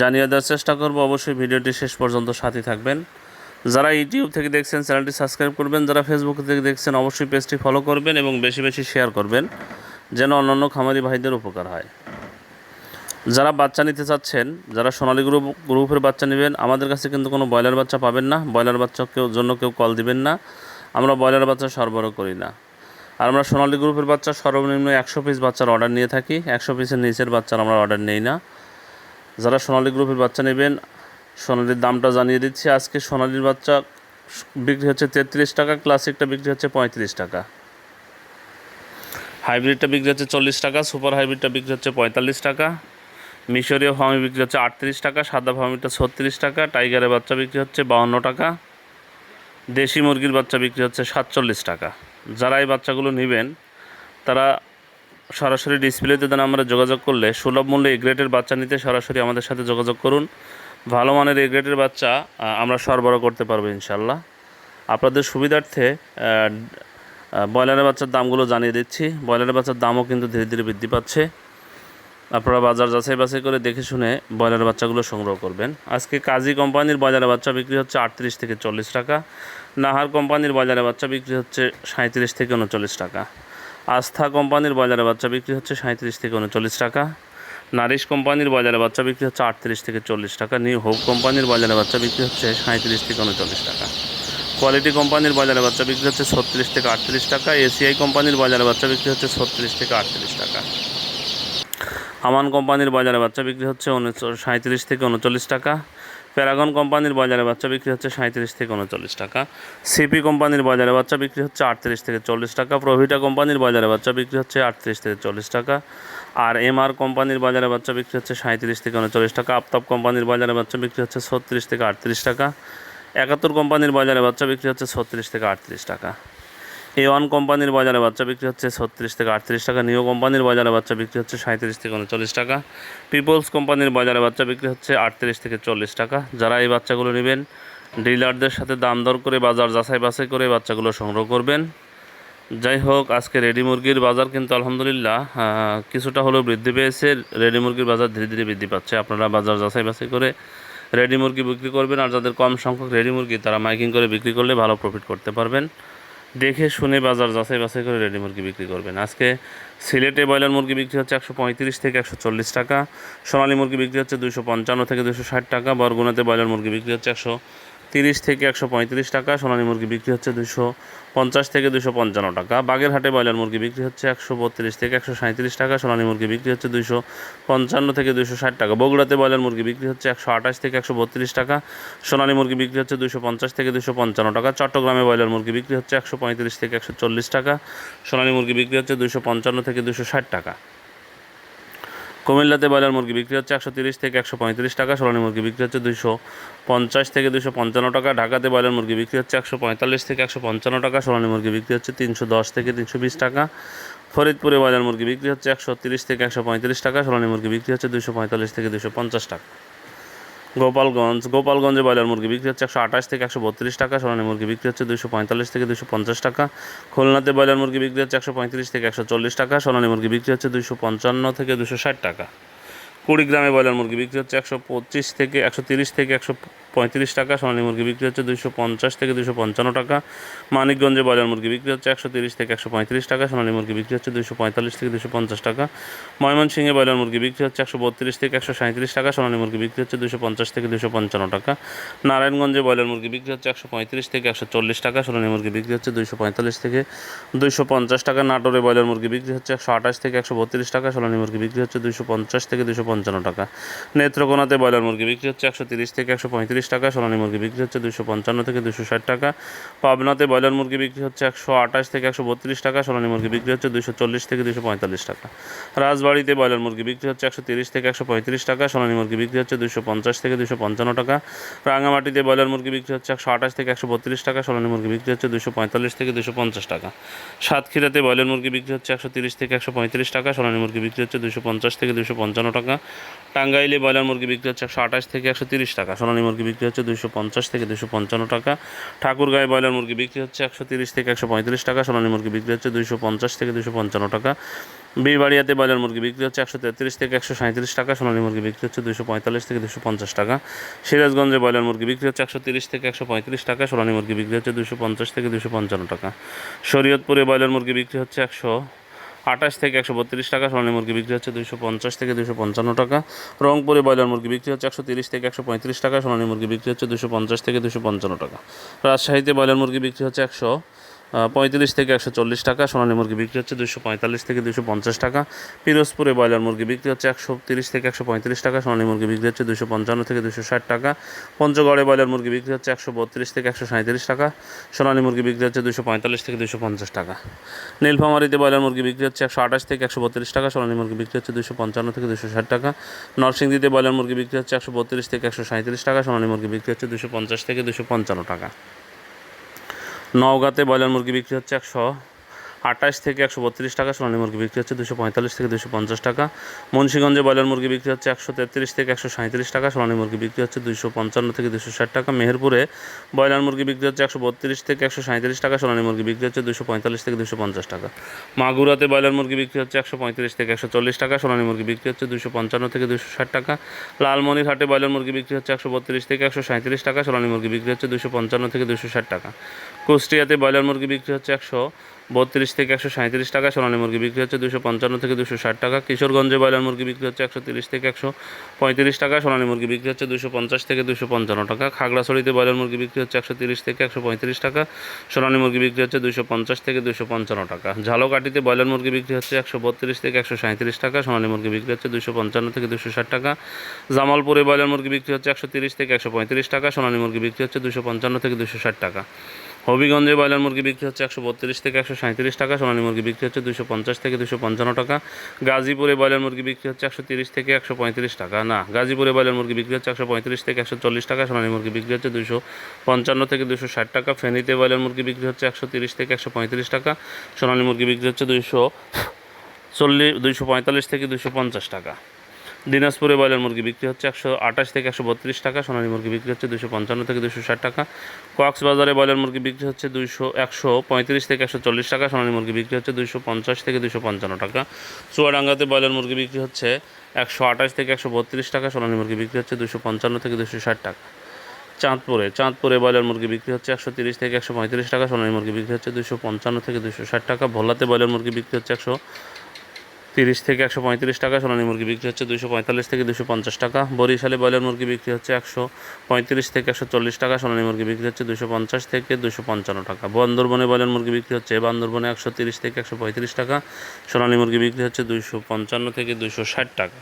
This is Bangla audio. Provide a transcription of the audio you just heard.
জানিয়ে দেওয়ার চেষ্টা করব। অবশ্যই ভিডিওটি শেষ পর্যন্ত সাথে থাকবেন। যারা ইউটিউব থেকে দেখছেন, চ্যানেলটি সাবস্ক্রাইব করবেন। যারা ফেসবুক থেকে দেখছেন, অবশ্যই পেজটি ফলো করবেন এবং বেশি বেশি শেয়ার করবেন, যেন অন্যান্য খামারি ভাইদের উপকার হয়। যারা বাচ্চা নিতে চাচ্ছেন, যারা সোনালী গ্রুপ, গ্রুপের বাচ্চা নেবেন, আমাদের কাছে কিন্তু কোনো ব্রয়লার বাচ্চা পাবেন না। ব্রয়লার বাচ্চা কেউ, জন্য কেউ কল দিবেন না। আমরা ব্রয়লার বাচ্চা সরবরাহ করি না। আর আমরা সোনালী গ্রুপের বাচ্চা সর্বনিম্ন একশো পিস বাচ্চার অর্ডার নিয়ে থাকি। একশো পিসের নিচের বাচ্চার আমরা অর্ডার নেই না। যারা সোনালী গ্রুপের বাচ্চা নেবেন, সোনালির দামটা জানিয়ে দিচ্ছি। আজকে সোনালির বাচ্চা বিক্রি হচ্ছে তেত্রিশ টাকা, ক্লাসিকটা বিক্রি হচ্ছে পঁয়ত্রিশ টাকা। হাইব্রিডটা বিক্রি হচ্ছে চল্লিশ টাকা, সুপার হাইব্রিডটা বিক্রি হচ্ছে পঁয়তাল্লিশ টাকা। মিশরীয় ফার্মি বিক্রি হচ্ছে আটত্রিশ টাকা, সাদা ফার্মিটা ছত্রিশ টাকা, টাইগারের বাচ্চা বিক্রি হচ্ছে বাউন্ন টাকা। দেশি মুরগির বাচ্চা বিক্রি হচ্ছে সাতচল্লিশ টাকা। যারা এই বাচ্চাগুলো নেবেন, তারা সরাসরি ডিসপ্লেতে দেন, আমরা যোগাযোগ করলে সুলভ মূল্যে এগ্রেটের বাচ্চা নিতে সরাসরি আমাদের সাথে যোগাযোগ করুন। ভালো মানের এগ্রেটের বাচ্চা আমরা সরবরাহ করতে পারব ইনশাল্লাহ আপনাদের সুবিধার্থে ব্রয়লারের বাচ্চার দামগুলো জানিয়ে দিচ্ছি। ব্রয়লারের বাচ্চার দামও কিন্তু ধীরে ধীরে বৃদ্ধি পাচ্ছে। আপনারা বাজার যাচাই বাছাই করে দেখে শুনে ব্রয়লারের বাচ্চাগুলো সংগ্রহ করবেন। আজকে কাজী কোম্পানির বাজারে বাচ্চা বিক্রি হচ্ছে আটত্রিশ থেকে চল্লিশ টাকা। নাহার কোম্পানির বাজারে বাচ্চা বিক্রি হচ্ছে সাঁত্রিশ থেকে উনচল্লিশ টাকা। আস্থা কোম্পানির বাজারে বাচ্চা বিক্রি হচ্ছে সাঁত্রিশ থেকে উনচল্লিশ টাকা। নারিশ কোম্পানির বাজারে বাচ্চা বিক্রি হচ্ছে আটত্রিশ থেকে চল্লিশ টাকা। নিউ হোপ কোম্পানির বাজারে বাচ্চা বিক্রি হচ্ছে সাঁত্রিশ থেকে উনচল্লিশ টাকা। কোয়ালিটি কোম্পানির বাজারে বাচ্চা বিক্রি হচ্ছে ছত্রিশ থেকে আটত্রিশ টাকা। এসিআই কোম্পানির বাজারে বাচ্চা বিক্রি হচ্ছে ছত্রিশ থেকে আটত্রিশ টাকা। আমান কোম্পানির বাজারে বাচ্চা বিক্রি হচ্ছে সাঁত্রিশ থেকে উনচল্লিশ টাকা। প্যারাগন কোম্পানির বাজারে বাচ্চা বিক্রি হচ্ছে সাঁত্রিশ থেকে উনচল্লিশ টাকা। সিপি কোম্পানির বাজারে বাচ্চা বিক্রি হচ্ছে আটত্রিশ থেকে চল্লিশ টাকা। প্রভিটা কোম্পানির বাজারে বাচ্চা বিক্রি হচ্ছে আটত্রিশ থেকে চল্লিশ টাকা। আর এমআর কোম্পানির বাজারে বাচ্চা বিক্রি হচ্ছে সাঁত্রিশ থেকে উনচল্লিশ টাকা। আফতাব কোম্পানির বাজারে বাচ্চা বিক্রি হচ্ছে ছত্রিশ থেকে আটত্রিশ টাকা। একাত্তর কোম্পানির বাজারে বাচ্চা বিক্রি হচ্ছে ছত্রিশ থেকে আটত্রিশ টাকা। এ ওয়ান কোম্পানির বাজারে বাচ্চা বিক্রি হচ্ছে ছত্রিশ থেকে আটত্রিশ টাকা নিও কোম্পানির বাজারে বাচ্চা বিক্রি হচ্ছে সাঁত্রিশ থেকে উনচল্লিশ টাকা পিপলস কোম্পানির বাজারে বাচ্চা বিক্রি হচ্ছে আটত্রিশ থেকে চল্লিশ টাকা। যারা এই বাচ্চাগুলো নেবেন, ডিলারদের সাথে দাম দর করে, বাজার যাচাই বাছাই করে বাচ্চাগুলো সংগ্রহ করবেন। যাই হোক, আজকে রেডি মুরগির বাজার কিন্তু আলহামদুলিল্লাহ কিছুটা হলেও বৃদ্ধি পেয়েছে। রেডি মুরগির বাজার ধীরে ধীরে বৃদ্ধি পাচ্ছে। আপনারা বাজার যাচাই বাছাই করে রেডি মুরগি বিক্রি করবেন, আর যাদের কম সংখ্যক রেডি মুরগি, তারা মাইকিং করে বিক্রি করলে ভালো প্রফিট করতে পারবেন। দেখে শুনে বাজার যাচাই বাছাই করে রেডি মুরগি বিক্রি করবেন। আজকে সিলেটে ব্রয়লার মুরগি বিক্রি হচ্ছে একশো পঁয়ত্রিশ থেকে একশো চল্লিশ টাকা, সোনালী মুরগি বিক্রি হচ্ছে দুশো পঞ্চান্ন থেকে দুশো ষাট টাকা, বরগুনাতে ব্রয়লার মুরগি বিক্রি হচ্ছে একশো তিরিশ থেকে একশো পঁয়ত্রিশ টাকা, সোনালী মুরগি বিক্রি হচ্ছে দুশো পঞ্চাশ থেকে দুশো পঞ্চান্ন টাকা। বাগেরহাটে ব্রয়লার মুরগি বিক্রি হচ্ছে একশো বত্রিশ থেকে একশো সাঁত্রিশ টাকা, সোনালী মুরগি বিক্রি হচ্ছে দুশো পঞ্চান্ন থেকে দুশো ষাট টাকা। বগুড়াতে ব্রয়লার মুরগি বিক্রি হচ্ছে একশো আঠাশ থেকে একশো বত্রিশ টাকা, সোনালী মুরগি বিক্রি হচ্ছে দুশো পঞ্চাশ থেকে দুশো পঞ্চান্ন টাকা, চট্টগ্রামে ব্রয়লার মুরগি বিক্রি হচ্ছে একশো পঁয়ত্রিশ থেকে একশো চল্লিশ টাকা, সোনালী মুরগি বিক্রি হচ্ছে দুশো পঞ্চান্ন থেকে দুশো ষাট টাকা। কুমিল্লাতে ব্রয়লার মুরগি বিক্রি হচ্ছে একশো তিরিশ থেকে একশো পঁয়ত্রিশ টাকা, সোলানি মুরগি বিক্রি হচ্ছে দুশো পঞ্চাশ থেকে দুশো পঞ্চান্ন টাকা, ঢাকাতে ব্রয়লার মুরগি বিক্রি হচ্ছে একশো পঁয়তাল্লিশ থেকে একশো পঞ্চান্ন টাকা, সোলানি মুরগি বিক্রি হচ্ছে তিনশো দশ থেকে তিনশো বিশ টাকা। ফরিদপুরে ব্রয়লার মুরগি বিক্রি হচ্ছে একশো তিরিশ থেকে একশো পঁয়ত্রিশ টাকা, সোলানি মুরগি বিক্রি হচ্ছে দুশো পঁয়তাল্লিশ থেকে দুশো পঞ্চাশ টাকা। গোপালগঞ্জ, গোপালগঞ্জে ব্রয়লার মুরগি বিক্রি হচ্ছে একশো আঠাশ থেকে একশো বত্রিশ টাকা সোনালী মুরগি বিক্রি হচ্ছে দুশো পঁয়তাল্লিশ থেকে দুশো পঞ্চাশ টাকা, খুলনাতে ব্রয়লার মুরগি বিক্রি হচ্ছে একশো পঁয়ত্রিশ থেকে একশো চল্লিশ টাকা সোনালী মুরগি বিক্রি হচ্ছে দুশো পঞ্চান্ন থেকে দুশো ষাট টাকা। কুড়িগ্রামে ব্রয়লার মুরগি বিক্রি হচ্ছে একশো পঁচিশ থেকে একশো তিরিশ থেকে একশো পঁয়ত্রিশ টাকা সোনালী মুরগি বিক্রি হচ্ছে দুশো পঞ্চাশ থেকে দুশো পঞ্চান্ন টাকা মানিকগঞ্জে ব্রয়লার মুরগি বিক্রি হচ্ছে একশো তিরিশ থেকে একশো পঁয়ত্রিশ টাকা সোনালী মুরগি বিক্রি হচ্ছে দুশো পঁয়তাল্লিশ থেকে দুশো পঞ্চাশ টাকা ময়মনসিংহে ব্রয়লার মুরগি বিক্রি হচ্ছে একশো বত্রিশ থেকে একশো সাঁত্রিশ টাকা সোনালী মুরগি বিক্রি হচ্ছে দুশো পঞ্চাশ থেকে দুশো পঞ্চান্ন টাকা নারায়ণগঞ্জে ব্রয়লার মুরগি বিক্রি হচ্ছে একশো পঁয়ত্রিশ থেকে একশো চল্লিশ টাকা সোনালী মুরগি বিক্রি হচ্ছে দুশো পঁয়তাল্লিশ থেকে দুশো পঞ্চাশ টাকা নাটোরে ব্রয়লার মুরগি বিক্রি হচ্ছে একশো আঠাশ থেকে একশো বত্রিশ টাকা সোনালী মুরগি বিক্রি হচ্ছে দুশো পঞ্চাশ থেকে দুশো পঞ্চান্ন টাকা নেত্রকোনাতে ব্রয়লার মুরগি বিক্রি হচ্ছে একশো তিরিশ থেকে একশো পঁয়ত্রিশ পঁয়ত্রিশ টাকা সোনালী মুরগি বিক্রি হচ্ছে দুশো পঞ্চান্ন থেকে দুশো ষাট টাকা পাবনাতে ব্রয়লার মুরগি বিক্রি হচ্ছে একশো আঠাশ থেকে একশো বত্রিশ টাকা সোনালী মুরগি বিক্রি হচ্ছে দুশো চল্লিশ থেকে দুশো পঁয়তাল্লিশ টাকা রাজবাড়িতে ব্রয়লার মুরগি বিক্রি হচ্ছে একশো তিরিশ থেকে একশো পঁয়ত্রিশ টাকা সোনালী মুরগি বিক্রি হচ্ছে দুশো পঞ্চাশ থেকে দুশো পঞ্চান্ন টাকা রাঙামাটিতে ব্রয়লার মুরগি বিক্রি হচ্ছে একশো আঠাশ থেকে একশো বত্রিশ টাকা সোনালী মুরগি বিক্রি হচ্ছে দুশো পঁয়তাল্লিশ থেকে দুশো পঞ্চাশ টাকা সাতক্ষীরাতে ব্রয়লার মুরগি বিক্রি হচ্ছে একশো তিরিশ থেকে একশো পঁয়ত্রিশ টাকা সোনালী মুরগি বিক্রি হচ্ছে দুশো পঞ্চাশ থেকে দুশো পঞ্চান্ন টাকা টাঙ্গাইলে ব্রয়লার মুরগি বিক্রি হচ্ছে একশো আঠাশ থেকে একশো তিরিশ টাকা সোনালী মুরগি বিক্রি হচ্ছে দুশো পঞ্চাশ থেকে দুশো পঞ্চান্ন টাকা। ঠাকুরগাঁয়ে ব্রয়লার মুরগি বিক্রি হচ্ছে একশো তিরিশ থেকে একশো পঁয়ত্রিশ টাকা। সোনালী মুরগি বিক্রি হচ্ছে দুশো পঞ্চাশ থেকে দুশো পঞ্চান্ন টাকা। বিবাড়িয়াতে ব্রয়লার মুরগি বিক্রি হচ্ছে একশো তেত্রিশ থেকে একশো সাঁত্রিশ টাকা। সোনালী মুরগি বিক্রি হচ্ছে দুশো পঁয়তাল্লিশ থেকে দুশো পঞ্চাশ টাকা। সিরাজগঞ্জে ব্রয়লার মুরগি বিক্রি হচ্ছে একশো তিরিশ থেকে একশো পঁয়ত্রিশ টাকা। সোনালী মুরগি বিক্রি হচ্ছে দুশো পঞ্চাশ থেকে দুশো পঞ্চান্ন টাকা। শরীয়তপুরে ব্রয়লার মুরগি বিক্রি হচ্ছে একশো আঠাশ থেকে একশো বত্রিশ টাকা, সোনালী মুরগি বিক্রি হচ্ছে দুইশো পঞ্চাশ থেকে দুশো পঞ্চান্ন টাকা। রংপুরে ব্রয়লার মুরগি বিক্রি হচ্ছে একশো তিরিশ থেকে একশো পঁয়ত্রিশ টাকা, সোনালী মুরগি বিক্রি হচ্ছে দুশো পঞ্চাশ থেকে দুশো পঞ্চান্ন টাকা। রাজশাহীতে ব্রয়লার মুরগি বিক্রি হচ্ছে একশো পঁয়ত্রিশ থেকে একশো চল্লিশ টাকা, সোনালী মুরগি বিক্রি হচ্ছে দুশো পঁয়তাল্লিশ থেকে দুশো পঞ্চাশ টাকা। পিরোজপুরে ব্রয়লার মুরগি বিক্রি হচ্ছে একশো তিরিশ থেকে একশো পঁয়ত্রিশ টাকা, সোনালী মুরগি বিক্রি হচ্ছে দুশো পঞ্চান্ন থেকে দুশো ষাট টাকা। পঞ্চগড়ে ব্রয়লার মুরগি বিক্রি হচ্ছে একশো বত্রিশ থেকে একশো সাঁত্রিশ টাকা, সোনালী মুরগি বিক্রি হচ্ছে দুশো পঁয়তাল্লিশ থেকে দুশো পঞ্চাশ টাকা। নীলফামারিতে ব্রয়লার মুরগি বিক্রি হচ্ছে একশো আঠাশ থেকে একশো বত্রিশ টাকা, সোনালী মুরগি বিক্রি হচ্ছে দুশো পঞ্চান্ন থেকে দুশো ষাট টাকা। নরসিংদীতে ব্রয়লার মুরগি বিক্রি হচ্ছে একশো বত্রিশ থেকে একশো সাঁত্রিশ টাকা, সোনালী মুরগি বিক্রি হচ্ছে দুশো পঞ্চাশ থেকে দুশো পঞ্চান্ন টাকা। নওগাঁতে ব্রয়লার মুরগি বিক্রি হচ্ছে একশো আঠাশ থেকে একশো বত্রিশ টাকা সোনালী মুরগি বিক্রি হচ্ছে দুশো পঁয়তাল্লিশ থেকে দুশো পঞ্চাশ টাকা মুন্সিগঞ্জে ব্রয়লার মুরগি বিক্রি হচ্ছে একশো তেত্রিশ থেকে একশো সাঁত্রিশ টাকা সোনালী মুরগি বিক্রি হচ্ছে দুশো পঞ্চান্ন থেকে দুশো ষাট টাকা মেহেরপুরে ব্রয়লার মুরগি বিক্রি হচ্ছে একশো বত্রিশ থেকে একশো সাঁত্রিশ টাকা সোনালী মুরগি বিক্রি হচ্ছে দুশো পঁয়তাল্লিশ থেকে দুশো পঞ্চাশ টাকা মাগুরাতে ব্রয়লার মুরগি বিক্রি হচ্ছে একশো পঁয়ত্রিশ থেকে একশো চল্লিশ টাকা সোনালী মুরগি বিক্রি হচ্ছে দুশো পঞ্চান্ন থেকে দুশো ষাট টাকা লালমনিরহাটে ব্রয়লার মুরগি বিক্রি হচ্ছে একশো বত্রিশ থেকে একশো সাঁত্রিশ টাকা সোনালী মুরগি বিক্রি হচ্ছে দুশো পঞ্চান্ন থেকে দুশো ষাট টাকা কুষ্টিয়াতে ব্রয়লার মুরগি বিক্রি হচ্ছে একশো বত্রিশ থেকে একশো সাঁত্রিশ টাকা সোনালী মুরগি বিক্রি হচ্ছে দুশো পঞ্চান্ন থেকে দুশো ষাট টাকা কিশোরগঞ্জে ব্রয়লার মুরগি বিক্রি হচ্ছে একশো তিরিশ থেকে একশো পঁয়ত্রিশ টাকা সোনালী মুরগি বিক্রি হচ্ছে দুশো পঞ্চাশ থেকে দুশো পঞ্চান্ন টাকা খাগড়াছড়িতে ব্রয়লার মুরগি বিক্রি হচ্ছে একশো তিরিশ থেকে একশো পঁয়ত্রিশ টাকা সোনালী মুরগি বিক্রি হচ্ছে দুশো পঞ্চাশ থেকে দুশো পঞ্চান্ন টাকা ঝালকাঠিতে ব্রয়লার মুরগি বিক্রি হচ্ছে একশো বত্রিশ থেকে একশো সাঁত্রিশ টাকা সোনালী মুরগি বিক্রি হচ্ছে দুশো পঞ্চান্ন থেকে দুশো ষাট টাকা জামালপুরে ব্রয়লার মুরগি বিক্রি হচ্ছে একশো তিরিশ থেকে একশো পঁয়ত্রিশ টাকা সোনালী মুরগি বিক্রি হচ্ছে দুশো পঞ্চান্ন থেকে দুশো ষাট টাকা হবিগঞ্জে ব্রয়লার মুরগি বিক্রি হচ্ছে একশো বত্রিশ থেকে একশো সাঁত্রিশ টাকা, সোনালী মুরগি বিক্রি হচ্ছে দুশো পঞ্চাশ থেকে দুশো পঞ্চান্ন টাকা। গাজীপুরে ব্রয়লার মুরগি বিক্রি হচ্ছে একশো তিরিশ থেকে একশো পঁয়ত্রিশ টাকা। না, গাজীপুরে ব্রয়লার মুরগি বিক্রি হচ্ছে একশো পঁয়ত্রিশ থেকে একশো চল্লিশ টাকা, সোনালী মুরগি বিক্রি হচ্ছে দুশো পঞ্চান্ন থেকে দুশো ষাট টাকা। ফেনীতে ব্রয়লার মুরগি বিক্রি হচ্ছে একশো তিরিশ থেকে একশো পঁয়ত্রিশ টাকা, সোনালী মুরগি বিক্রি হচ্ছে দুশো চল্লিশ, দুইশো পঁয়তাল্লিশ থেকে দুশো পঞ্চাশ টাকা। দিনাজপুরে ব্রয়লার মুরগি বিক্রি হচ্ছে একশো আঠাশ থেকে একশো বত্রিশ টাকা, সোনালী মুরগি বিক্রি হচ্ছে দুশো পঞ্চান্ন থেকে দুশো ষাট টাকা। কক্সবাজারে ব্রয়লার মুরগি বিক্রি হচ্ছে দুশো একশো পঁয়ত্রিশ থেকে একশো চল্লিশ টাকা, সোনালী মুরগি বিক্রি হচ্ছে দুশো পঞ্চাশ থেকে দুশো পঞ্চান্ন টাকা। চুয়াডাঙ্গাতে ব্রয়লার মুরগি বিক্রি হচ্ছে একশো আঠাশ থেকে একশো বত্রিশ টাকা, সোনালী মুরগি বিক্রি হচ্ছে দুশো পঞ্চান্ন থেকে দুশো ষাট টাকা। চাঁদপুরে চাঁদপুরে ব্রয়লার মুরগি বিক্রি হচ্ছে একশো তিরিশ থেকে একশো পঁয়ত্রিশ টাকা, সোনালী মুরগি বিক্রি হচ্ছে দুশো পঞ্চান্ন থেকে দুশো ষাট টাকা। ভোলাতে ব্রয়লার মুরগি বিক্রি হচ্ছে একশো তিরিশ থেকে একশো পঁয়ত্রিশ টাকা, সোনালী মুরগি বিক্রি হচ্ছে দুশো পঁয়তাল্লিশ থেকে দুশো পঞ্চাশ টাকা। বরিশালে ব্রয়লার মুরগি বিক্রি হচ্ছে একশো পঁয়ত্রিশ থেকে একশো চল্লিশ টাকা, সোনালী মুরগি বিক্রি হচ্ছে দুশো পঞ্চাশ থেকে দুশো পঞ্চান্ন টাকা। বান্দরবনে ব্রয়লার মুরগি বিক্রি হচ্ছে বান্দরবনে একশো তিরিশ থেকে একশো পঁয়ত্রিশ টাকা, সোনালী মুরগি বিক্রি হচ্ছে দুশো পঞ্চান্ন থেকে দুশো ষাট টাকা।